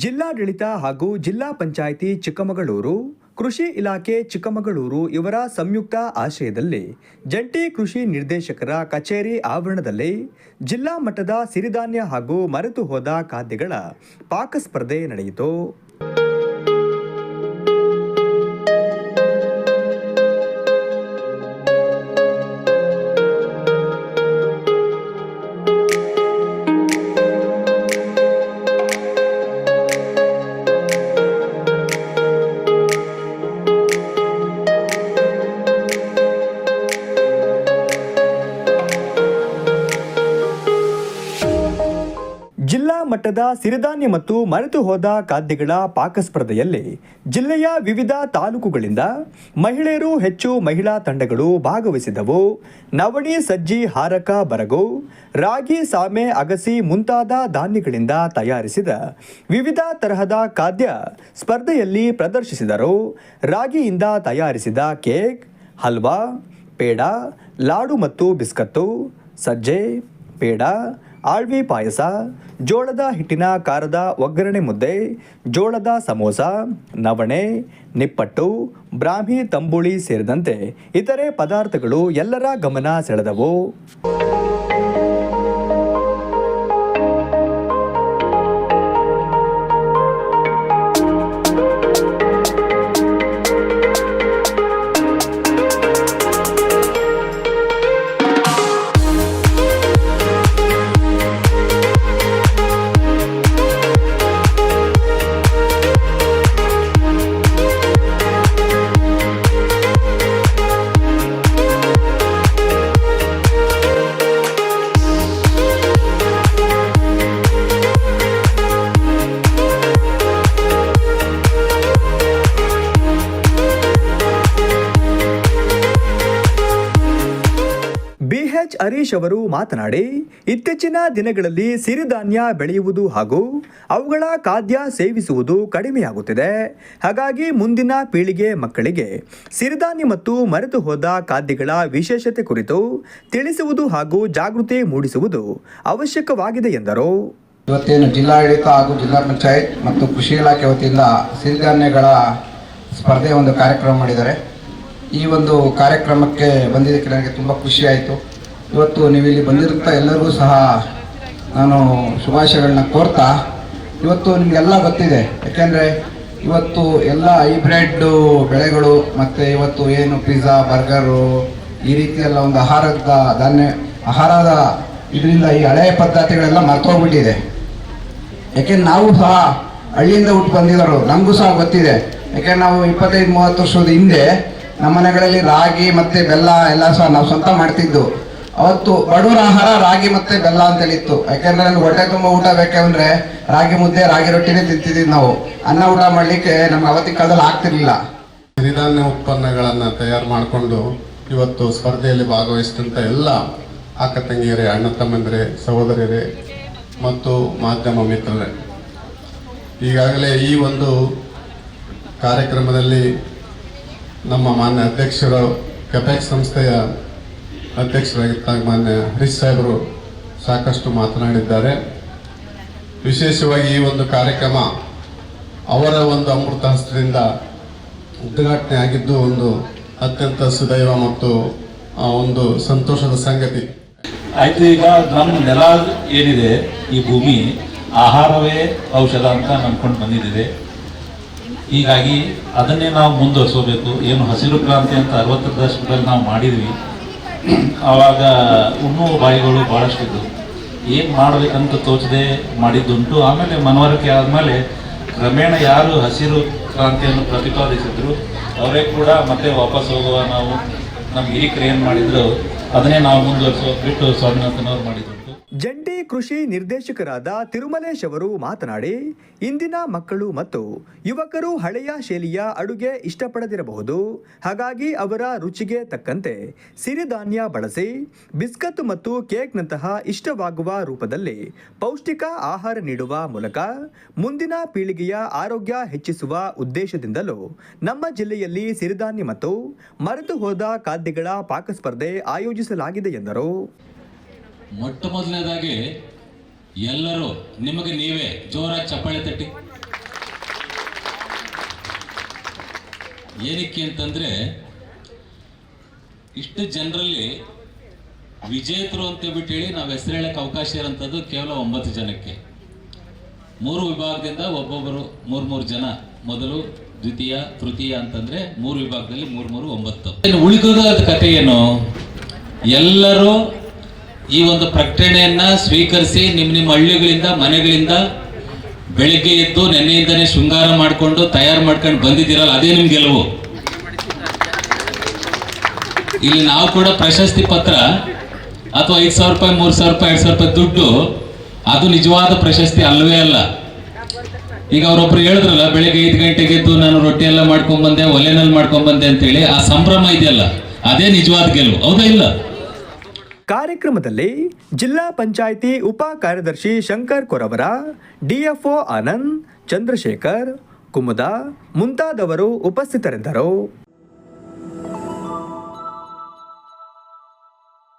ಜಿಲ್ಲಾಡಳಿತ ಹಾಗೂ ಜಿಲ್ಲಾ ಪಂಚಾಯಿತಿ ಚಿಕ್ಕಮಗಳೂರು, ಕೃಷಿ ಇಲಾಖೆ ಚಿಕ್ಕಮಗಳೂರು ಇವರ ಸಂಯುಕ್ತ ಆಶ್ರಯದಲ್ಲಿ ಜಂಟಿ ಕೃಷಿ ನಿರ್ದೇಶಕರ ಕಚೇರಿ ಆವರಣದಲ್ಲಿ ಜಿಲ್ಲಾ ಮಟ್ಟದ ಸಿರಿಧಾನ್ಯ ಹಾಗೂ ಮರೆತು ಹೋದ ಖಾದ್ಯಗಳ ಪಾಕಸ್ಪರ್ಧೆ ನಡೆಯಿತು. ಜಿಲ್ಲಾ ಮಟ್ಟದ ಸಿರಿಧಾನ್ಯ ಮತ್ತು ಮರೆತು ಹೋದ ಖಾದ್ಯಗಳ ಪಾಕಸ್ಪರ್ಧೆಯಲ್ಲಿ ಜಿಲ್ಲೆಯ ವಿವಿಧ ತಾಲೂಕುಗಳಿಂದ ಮಹಿಳೆಯರು ಹೆಚ್ಚು ಮಹಿಳಾ ತಂಡಗಳು ಭಾಗವಹಿಸಿದವು. ನವಣಿ, ಸಜ್ಜಿ, ಹಾರಕ, ಬರಗು, ರಾಗಿ, ಸಾಮೆ, ಅಗಸಿ ಮುಂತಾದ ಧಾನ್ಯಗಳಿಂದ ತಯಾರಿಸಿದ ವಿವಿಧ ತರಹದ ಖಾದ್ಯ ಸ್ಪರ್ಧೆಯಲ್ಲಿ ಪ್ರದರ್ಶಿಸಿದರು. ರಾಗಿಯಿಂದ ತಯಾರಿಸಿದ ಕೇಕ್, ಹಲ್ವಾ, ಪೇಡ, ಲಾಡು ಮತ್ತು ಬಿಸ್ಕತ್ತು, ಸಜ್ಜೆ, ಪೇಡ ಆಳ್ವಿ ಪಾಯಸ, ಜೋಳದ ಹಿಟ್ಟಿನ ಖಾರದ ಒಗ್ಗರಣೆ ಮುದ್ದೆ, ಜೋಳದ ಸಮೋಸ, ನವಣೆ, ನಿಪ್ಪಟ್ಟು, ಬ್ರಾಹ್ಮಿ ತಂಬುಳಿ ಸೇರಿದಂತೆ ಇತರೆ ಪದಾರ್ಥಗಳು ಎಲ್ಲರ ಗಮನ ಸೆಳೆದವು. ಬಿಎಚ್ ಹರೀಶ್ ಅವರು ಮಾತನಾಡಿ, ಇತ್ತೀಚಿನ ದಿನಗಳಲ್ಲಿ ಸಿರಿಧಾನ್ಯ ಬೆಳೆಯುವುದು ಹಾಗೂ ಅವುಗಳ ಖಾದ್ಯ ಸೇವಿಸುವುದು ಕಡಿಮೆಯಾಗುತ್ತಿದೆ. ಹಾಗಾಗಿ ಮುಂದಿನ ಪೀಳಿಗೆ ಮಕ್ಕಳಿಗೆ ಸಿರಿಧಾನ್ಯ ಮತ್ತು ಮರೆತು ಹೋದ ಖಾದ್ಯಗಳ ವಿಶೇಷತೆ ಕುರಿತು ತಿಳಿಸುವುದು ಹಾಗೂ ಜಾಗೃತಿ ಮೂಡಿಸುವುದು ಅವಶ್ಯಕವಾಗಿದೆ ಎಂದರು. ಇವತ್ತೇನು ಜಿಲ್ಲಾಡಳಿತ ಹಾಗೂ ಜಿಲ್ಲಾ ಪಂಚಾಯತ್ ಮತ್ತು ಕೃಷಿ ಇಲಾಖೆ ವತಿಯಿಂದ ಸಿರಿಧಾನ್ಯಗಳ ಸ್ಪರ್ಧೆ ಒಂದು ಕಾರ್ಯಕ್ರಮ ಮಾಡಿದ್ದಾರೆ. ಈ ಒಂದು ಕಾರ್ಯಕ್ರಮಕ್ಕೆ ಬಂದಿದ್ದಕ್ಕೆ ನನಗೆ ತುಂಬ ಖುಷಿಯಾಯಿತು ಇವತ್ತು ನೀವು ಇಲ್ಲಿ ಬಂದಿರುತ್ತಾ ಎಲ್ಲರಿಗೂ ಸಹ ನಾನು ಶುಭಾಶಯಗಳನ್ನ ಕೋರ್ತಾ, ಇವತ್ತು ನಿಮಗೆಲ್ಲ ಗೊತ್ತಿದೆ. ಯಾಕೆಂದರೆ ಇವತ್ತು ಎಲ್ಲ ಹೈಬ್ರಿಡ್ ಬೆಳೆಗಳು ಮತ್ತು ಇವತ್ತು ಏನು ಪಿಜ್ಜಾ, ಬರ್ಗರು, ಈ ರೀತಿ ಎಲ್ಲ ಒಂದು ಆಹಾರದ ಧಾನ್ಯ, ಆಹಾರದ ಇದರಿಂದ ಈ ಹಳೆಯ ಪದ್ಧತಿಗಳೆಲ್ಲ ಮರ್ತೋಗ್ಬಿಟ್ಟಿದೆ. ಯಾಕೆಂದ್ರೆ ನಾವು ಸಹ ಹಳ್ಳಿಯಿಂದ ಹುಟ್ಟು ಬಂದಿರೋರು, ನಮಗೂ ಸಹ ಗೊತ್ತಿದೆ. ಯಾಕೆಂದ್ರೆ ನಾವು ಇಪ್ಪತ್ತೈದು, ಮೂವತ್ತು ವರ್ಷದ ಹಿಂದೆ ನಮ್ಮ ಮನೆಗಳಲ್ಲಿ ರಾಗಿ ಮತ್ತು ಬೆಲ್ಲ ಎಲ್ಲ ಸಹ ನಾವು ಸ್ವಂತ ಮಾಡ್ತಿದ್ದು. ಅವತ್ತು ಬಡವರ ಆಹಾರ ರಾಗಿ ಮತ್ತೆ ಬೆಲ್ಲ ಅಂತೇಳಿತ್ತು ಯಾಕಂದ್ರೆ ನಮ್ಗೆ ಹೊಟ್ಟೆ ತುಂಬ ಊಟ ಬೇಕಂದ್ರೆ ರಾಗಿ ಮುದ್ದೆ, ರಾಗಿ ರೊಟ್ಟಿನೇ ತಿಂತಿದ್ವಿ ನಾವು. ಅನ್ನ ಊಟ ಮಾಡಲಿಕ್ಕೆ ನಮ್ಗೆ ಅವತ್ತಿನ ಕಾಲದಲ್ಲಿ ಆಗ್ತಿರ್ಲಿಲ್ಲ. ಸಿರಿಧಾನ್ಯ ಉತ್ಪನ್ನಗಳನ್ನು ತಯಾರು ಮಾಡಿಕೊಂಡು ಇವತ್ತು ಸ್ಪರ್ಧೆಯಲ್ಲಿ ಭಾಗವಹಿಸಿದಂತ ಎಲ್ಲ ಅಕ್ಕ ತಂಗಿಯರೇ, ಅಣ್ಣ ತಮ್ಮಂದಿರೇ ಸಹೋದರಿಯರೇ ಮತ್ತು ಮಾಧ್ಯಮ ಮಿತ್ರರೇ, ಈಗಾಗಲೇ ಈ ಒಂದು ಕಾರ್ಯಕ್ರಮದಲ್ಲಿ ನಮ್ಮ ಮಾನ್ಯ ಅಧ್ಯಕ್ಷರು ಕೆಪೆಕ್ ಸಂಸ್ಥೆಯ ಅಧ್ಯಕ್ಷರಾಗಿದ್ದಾಗ ಮಾನ್ಯ ಹರೀಶ್ ಸಾಹೇಬರು ಸಾಕಷ್ಟು ಮಾತನಾಡಿದ್ದಾರೆ. ವಿಶೇಷವಾಗಿ ಈ ಒಂದು ಕಾರ್ಯಕ್ರಮ ಅವರ ಒಂದು ಅಮೃತ ಹಸ್ತದಿಂದ ಉದ್ಘಾಟನೆ ಆಗಿದ್ದು ಒಂದು ಅತ್ಯಂತ ಸುದೈವ ಮತ್ತು ಒಂದು ಸಂತೋಷದ ಸಂಗತಿ. ಆಯ್ತು, ಈಗ ನಮ್ಮ ನೆಲ ಏನಿದೆ, ಈ ಭೂಮಿ, ಆಹಾರವೇ ಔಷಧ ಅಂತ ನಂಬ್ಕೊಂಡು ಬಂದಿದ್ದೀವಿ ಹೀಗಾಗಿ ಅದನ್ನೇ ನಾವು ಮುಂದುವರಿಸೋಬೇಕು ಏನು ಹಸಿರು ಕ್ರಾಂತಿ ಅಂತ ಅರವತ್ತರ ದಶಕದಲ್ಲಿ ನಾವು ಮಾಡಿದ್ವಿ. ಆವಾಗ ಉಣ್ಣುವ ಬಾಯಿಗಳು ಭಾಳಷ್ಟಿದ್ದು ಏನು ಮಾಡಬೇಕಂತ ತೋಚದೆ ಮಾಡಿದ್ದುಂಟು. ಆಮೇಲೆ ಮನವರಿಕೆ ಆದಮೇಲೆ ಕ್ರಮೇಣ ಯಾರು ಹಸಿರು ಕ್ರಾಂತಿಯನ್ನು ಪ್ರತಿಪಾದಿಸಿದ್ರು, ಅವರೇ ಕೂಡ ಮತ್ತೆ ವಾಪಸ್ ಹೋಗುವ ನಾವು ನಮ್ಮ ಹಿರಿಕರು ಏನು ಮಾಡಿದ್ರು. ಅದನ್ನೇ ನಾವು ಬಿಟ್ಟು ಅವರು ಮಾಡಿದ್ರು ಜಂಟಿ ಕೃಷಿ ನಿರ್ದೇಶಕರಾದ ತಿರುಮಲೇಶ್ ಅವರು ಮಾತನಾಡಿ, ಇಂದಿನ ಮಕ್ಕಳು ಮತ್ತು ಯುವಕರು ಹಳೆಯ ಶೈಲಿಯ ಅಡುಗೆ ಇಷ್ಟಪಡದಿರಬಹುದು. ಹಾಗಾಗಿ ಅವರ ರುಚಿಗೆ ತಕ್ಕಂತೆ ಸಿರಿಧಾನ್ಯ ಬಳಸಿ, ಬಿಸ್ಕತ್ ಮತ್ತು ಕೇಕ್ನಂತಹ ಇಷ್ಟವಾಗುವ ರೂಪದಲ್ಲಿ ಪೌಷ್ಟಿಕ ಆಹಾರ ನೀಡುವ ಮೂಲಕ ಮುಂದಿನ ಪೀಳಿಗೆಯ ಆರೋಗ್ಯ ಹೆಚ್ಚಿಸುವ ಉದ್ದೇಶದಿಂದಲೂ ನಮ್ಮ ಜಿಲ್ಲೆಯಲ್ಲಿ ಸಿರಿಧಾನ್ಯ ಮತ್ತು ಮರೆತು ಹೋದ ಖಾದ್ಯಗಳ ಪಾಕಸ್ಪರ್ಧೆ ಆಯೋಜಿಸಲಾಗಿದೆ ಎಂದರು. ಮೊಟ್ಟ ಮೊದಲನೇದಾಗಿ ಎಲ್ಲರೂ ನಿಮಗೆ ನೀವೇ ಜೋರಾಗಿ ಚಪ್ಪಾಳೆ ತಟ್ಟಿ. ಏನಕ್ಕೆ ಅಂತಂದ್ರೆ ಇಷ್ಟು ಜನರಲ್ಲಿ ವಿಜೇತರು ಅಂತೇಳ್ಬಿಟ್ಟು ಹೇಳಿ ನಾವು ಹೆಸರು ಹೇಳಕ್ಕೆ ಅವಕಾಶ ಇರೋಂಥದ್ದು ಕೇವಲ ಒಂಬತ್ತು ಜನಕ್ಕೆ. ಮೂರು ವಿಭಾಗದಿಂದ ಒಬ್ಬೊಬ್ಬರು ಮೂರು ಮೂರು ಜನ ಮೊದಲು ದ್ವಿತೀಯ, ತೃತೀಯ ಅಂತಂದರೆ ಮೂರು ವಿಭಾಗದಲ್ಲಿ ಮೂರು ಮೂರು ಒಂಬತ್ತು. ಇನ್ನು ಉಳಿದದ ಕಥೆ ಏನು ಎಲ್ಲರೂ ಈ ಒಂದು ಪ್ರಕಟಣೆಯನ್ನು ಸ್ವೀಕರಿಸಿ ನಿಮ್ಮ ನಿಮ್ಮ ಹಳ್ಳಿಗಳಿಂದ, ಮನೆಗಳಿಂದ ಬೆಳಿಗ್ಗೆ ಎದ್ದು ನೆನ್ನೆಯಿಂದನೇ ಶೃಂಗಾರ ಮಾಡಿಕೊಂಡು ತಯಾರು ಮಾಡ್ಕೊಂಡು ಬಂದಿದ್ದೀರಲ್ಲ, ಅದೇ ನಿಮ್ಮ ಗೆಲುವು. ಇಲ್ಲಿ ನಾವು ಕೂಡ ಪ್ರಶಸ್ತಿ ಪತ್ರ ಅಥವಾ ಐದು ಸಾವಿರ ರೂಪಾಯಿ, ಮೂರು ಸಾವಿರ ರೂಪಾಯಿ, ಎರಡು ಸಾವಿರ ರೂಪಾಯಿ ದುಡ್ಡು, ಅದು ನಿಜವಾದ ಪ್ರಶಸ್ತಿ ಅಲ್ಲವೇ ಅಲ್ಲ. ಈಗ ಅವರೊಬ್ರು ಹೇಳಿದ್ರಲ್ಲ, ಬೆಳಿಗ್ಗೆ ಐದು ಗಂಟೆಗೆ ಎದ್ದು ನಾನು ರೊಟ್ಟಿ ಎಲ್ಲ ಮಾಡ್ಕೊಂಡ್ಬಂದೆ ಒಲೆನಲ್ಲಿ ಮಾಡ್ಕೊಂಡ್ ಬಂದೆ ಅಂತೇಳಿ, ಆ ಸಂಭ್ರಮ ಇದೆಯಲ್ಲ, ಅದೇ ನಿಜವಾದ ಗೆಲುವು. ಹೌದಾ ಇಲ್ಲ? ಕಾರ್ಯಕ್ರಮದಲ್ಲಿ ಜಿಲ್ಲಾ ಪಂಚಾಯಿತಿ ಉಪ ಕಾರ್ಯದರ್ಶಿ ಶಂಕರ್ ಕೊರವರ ಡಿಎಫ್ಒ ಆನಂದ್ ಚಂದ್ರಶೇಖರ್ ಕುಮುದ ಮುಂತಾದವರು ಉಪಸ್ಥಿತರಿದ್ದರು.